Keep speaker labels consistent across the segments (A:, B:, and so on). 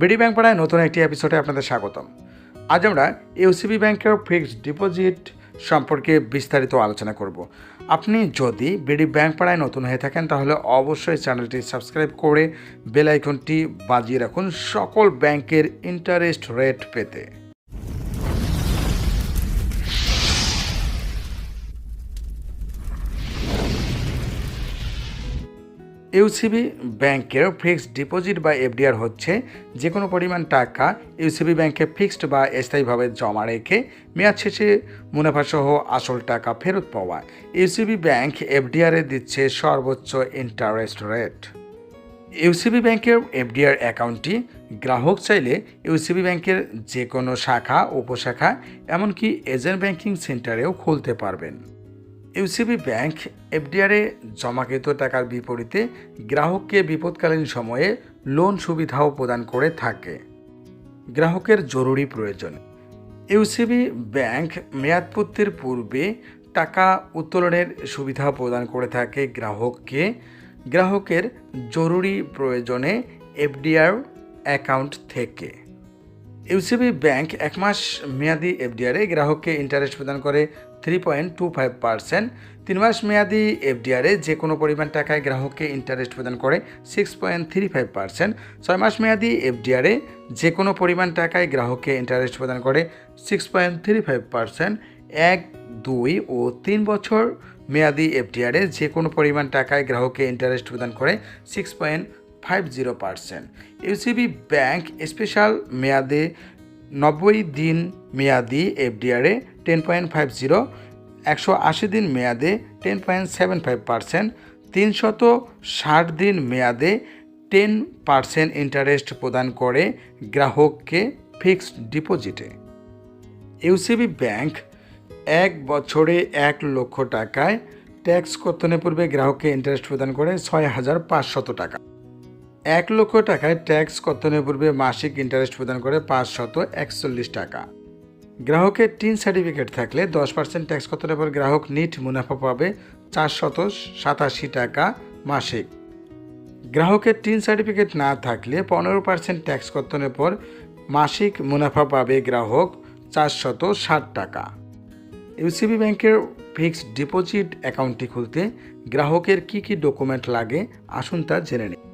A: BD bank পাড়ায় নতুন একটি এপিসোডে আপনাদের স্বাগতম। আজ আমরা ইউসিবি ব্যাংকের ফিক্সড ডিপোজিট সম্পর্কে বিস্তারিত আলোচনা করব। আপনি যদি বিডি ব্যাংক পাড়ায় নতুন হয়ে থাকেন, তাহলে অবশ্যই চ্যানেলটি সাবস্ক্রাইব করে বেল আইকনটি বাজিয়ে রাখুন সকল ব্যাংকের ইন্টারেস্ট রেট পেতে। ইউসিবি ব্যাংকের ফিক্সড ডিপোজিট বা এফডিআর হচ্ছে যে কোনো পরিমাণ টাকা ইউসিবি ব্যাংকে ফিক্সড বা স্থায়ীভাবে জমা রেখে মেয়াদ শেষে মুনাফাসহ আসল টাকা ফেরত পাওয়া। ইউসিবি ব্যাংক এফডিআরে দিচ্ছে সর্বোচ্চ ইন্টারেস্ট রেট। ইউসিবি ব্যাংকের এফডিআর অ্যাকাউন্টটি গ্রাহক চাইলে ইউসিবি ব্যাংকের যে কোনো শাখা, উপশাখা, এমনকি এজেন্ট ব্যাংকিং সেন্টারেও খুলতে পারবেন। ইউসিবি ব্যাংক এফডিআরে জমাকৃত টাকার বিপরীতে গ্রাহককে বিপদকালীন সময়ে লোন সুবিধাও প্রদান করে থাকে। গ্রাহকের জরুরি প্রয়োজন। ইউসিবি ব্যাংক মেয়াদপূর্তির পূর্বে টাকা উত্তোলনের সুবিধা প্রদান করে থাকে গ্রাহককে। গ্রাহকের জরুরি প্রয়োজনে এফডিআর অ্যাকাউন্ট থেকে। ইউসিবি ব্যাংক এক মাস মেয়াদি এফডিআরে গ্রাহককে ইন্টারেস্ট প্রদান করে three point two five percent তিন মাস মেয়াদি এফডিআরে যে কোনো পরিমাণ টাকায় গ্রাহককে ইন্টারেস্ট প্রদান করে six point three five percent ছয় মাস মেয়াদি এফডিআরে যে কোনো পরিমাণ টাকায় গ্রাহককে ইন্টারেস্ট প্রদান করে six point three five percent এক, দুই ও তিন বছর মেয়াদি এফডিআরে যে কোনো পরিমাণ টাকায় গ্রাহককে ইন্টারেস্ট প্রদান করে six point five zero percent UCB bank special মেয়াদে নব্বই দিন মেয়াদি এফডিআরে টেন পয়েন্ট ফাইভ জিরো একশো আশি দিন মেয়াদে ten point seven five percent তিনশত ষাট দিন মেয়াদে টেন পার্সেন্ট ইন্টারেস্ট প্রদান করে গ্রাহককে ফিক্সড ডিপোজিটে ইউসিবি ব্যাংক এক বছরে এক লক্ষ টাকায় ট্যাক্স কর্তনের পূর্বে গ্রাহককে ইন্টারেস্ট প্রদান করে ছয় হাজার পাঁচশত টাকা। এক লক্ষ টাকায় ট্যাক্স কর্তনের পূর্বে মাসিক ইন্টারেস্ট প্রদান করে পাঁচশত একচল্লিশ টাকা। গ্রাহকের টিন সার্টিফিকেট থাকলে দশ পার্সেন্ট ট্যাক্স কর্তনের পর গ্রাহক নিট মুনাফা পাবে চারশত সাতাশি টাকা মাসিক। গ্রাহকের টিন সার্টিফিকেট না থাকলে পনেরো পার্সেন্ট ট্যাক্স কর্তনের পর মাসিক মুনাফা পাবে গ্রাহক চারশত ষাট টাকা। ইউসিবি ব্যাংকের ফিক্সড ডিপোজিট অ্যাকাউন্টটি খুলতে গ্রাহকের কি কি ডকুমেন্ট লাগে আসুন তা জেনে নিন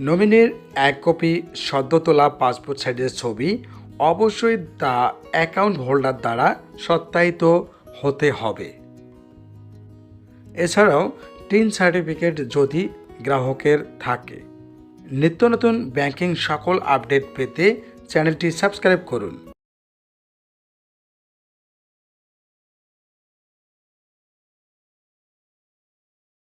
A: নমিনির এক কপি সদ্য তোলা পাসপোর্ট সাইজের ছবি, অবশ্যই তা অ্যাকাউন্ট হোল্ডার দ্বারা সত্যায়িত হতে হবে। এছাড়াও টিন সার্টিফিকেট যদি গ্রাহকের থাকে। নিত্য নতুন ব্যাংকিং সকল আপডেট পেতে চ্যানেলটি সাবস্ক্রাইব করুন।